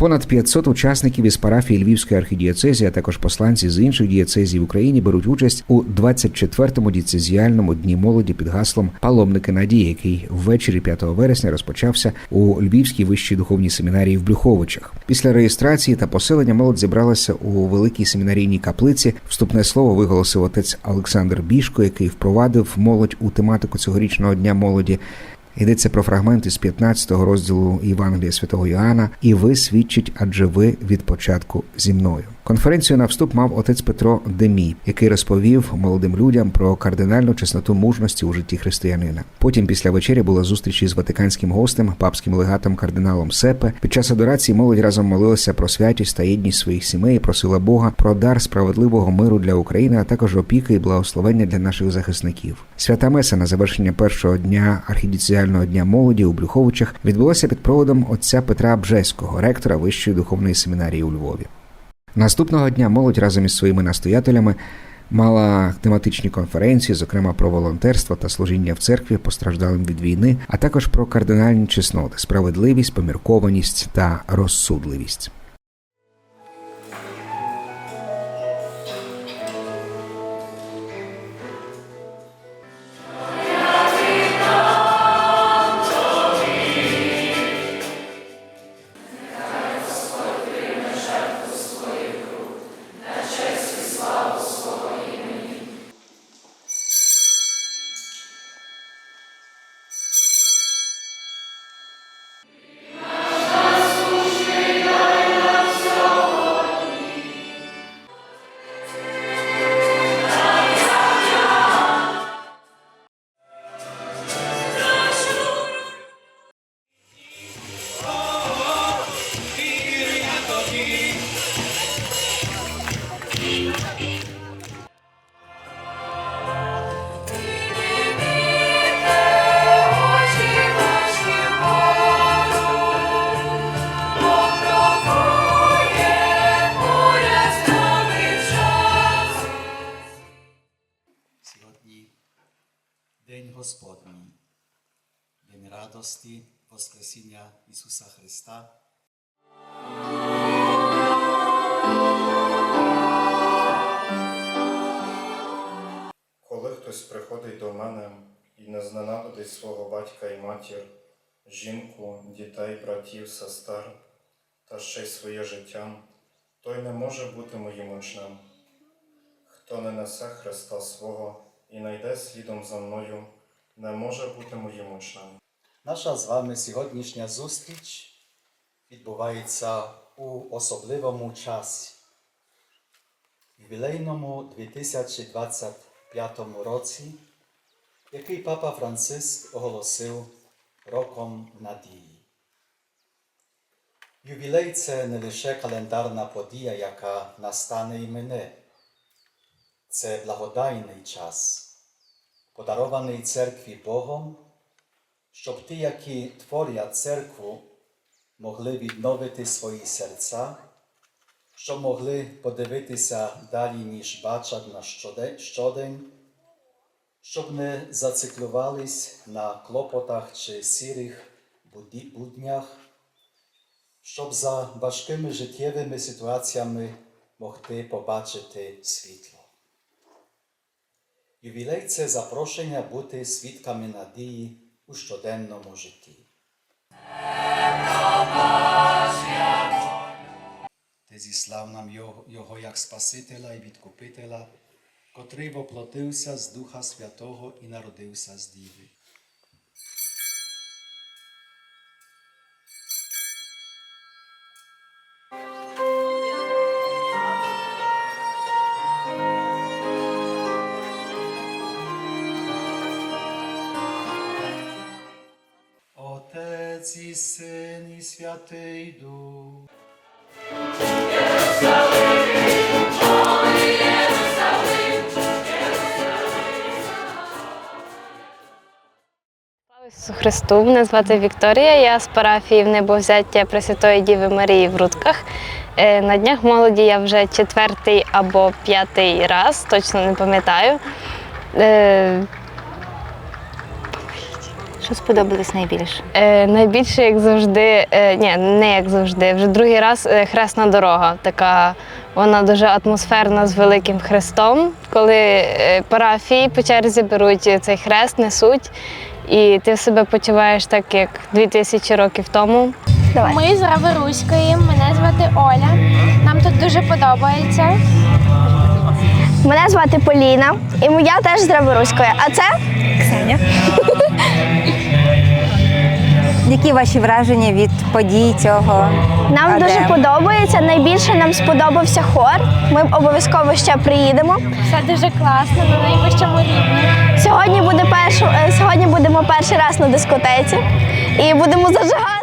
Понад 500 учасників із парафії Львівської архідієцезії, а також посланці з інших дієцезій в Україні беруть участь у 24-му дієцезіальному дні молоді під гаслом Паломники надії, який ввечері 5 вересня розпочався у Львівській вищій духовній семінарії в Брюховичах. Після реєстрації та поселення молодь зібралася у великій семінарійній каплиці. Вступне слово виголосив отець Олександр Бішко, який впровадив молодь у тематику цьогорічного дня молоді. Йдеться про фрагмент із 15-го розділу Євангелія святого Йоанна, і ви свідчить, адже ви від початку зі мною. Конференцію на вступ мав отець Петро Демій, який розповів молодим людям про кардинальну чесноту мужності у житті християнина. Потім, після вечері, була зустріч із ватиканським гостем, папським легатом кардиналом Сепе. Під час адорації молодь разом молилася про святість та єдність своїх сімей, просила Бога про дар справедливого миру для України, а також опіки і благословення для наших захисників. Свята Меса на завершення першого дня архідіціального дня молоді у Брюховичах відбулася під проводом отця Петра Бжеського, ректора Вищої духовної семінарії у Львові. Наступного дня молодь разом із своїми настоятелями мала тематичні конференції, зокрема про волонтерство та служіння в церкві постраждалим від війни, а також про кардинальні чесноти, справедливість, поміркованість та розсудливість. Радості Воскресіння Ісуса Христа. Коли хтось приходить до мене і не зненавидить свого батька і матір, жінку, дітей, братів, сестер та ще й своє життя, той не може бути моїм учнем. Хто не несе Христа свого і не йде слідом за мною, не може бути моїм учнем. Наша з вами сьогоднішня зустріч відбувається у особливому часі, ювілейному 2025 році, який Папа Франциск оголосив роком надії. Ювілей це не лише календарна подія, яка настане і мене. Це благодайний час, подарований церкві Богом, щоб ті, які творять церкву, могли відновити свої серця, щоб могли подивитися далі, ніж бачать на щодень, щоб не зациклювались на клопотах чи сірих буднях, щоб за важкими життєвими ситуаціями могти побачити світло. Ювілей це запрошення бути свідками надії у щоденному житті. Ти зіслав нам його, його як Спасителя і Відкупителя, котрий воплотився з Духа Святого і народився з Діви. Отець і Син і Святий Дух. Христу! Мене звати Вікторія. Я з парафії в небовзяття Пресвятої Діви Марії в Рудках. Е, На днях молоді я вже четвертий або п'ятий раз, точно не пам'ятаю. Е, Що сподобалось найбільше? Е, найбільше, як завжди, е, ні, не як завжди, вже другий раз е, хресна дорога. Така вона дуже атмосферна з великим хрестом. Коли е, парафії по черзі беруть цей хрест, несуть, і ти себе почуваєш так, як 2000 років тому. Давай. Ми з Раворуської, мене звати Оля. Нам тут дуже подобається. Мене звати Поліна, і я теж з Драворуської. А це Ксеня. Які ваші враження від подій цього? нам дуже подобається. Найбільше нам сподобався хор. Ми обов'язково ще приїдемо. Все дуже класно, на найвищому рівні. Сьогодні буде першу, е, сьогодні будемо перший раз на дискотеці і будемо зажигати.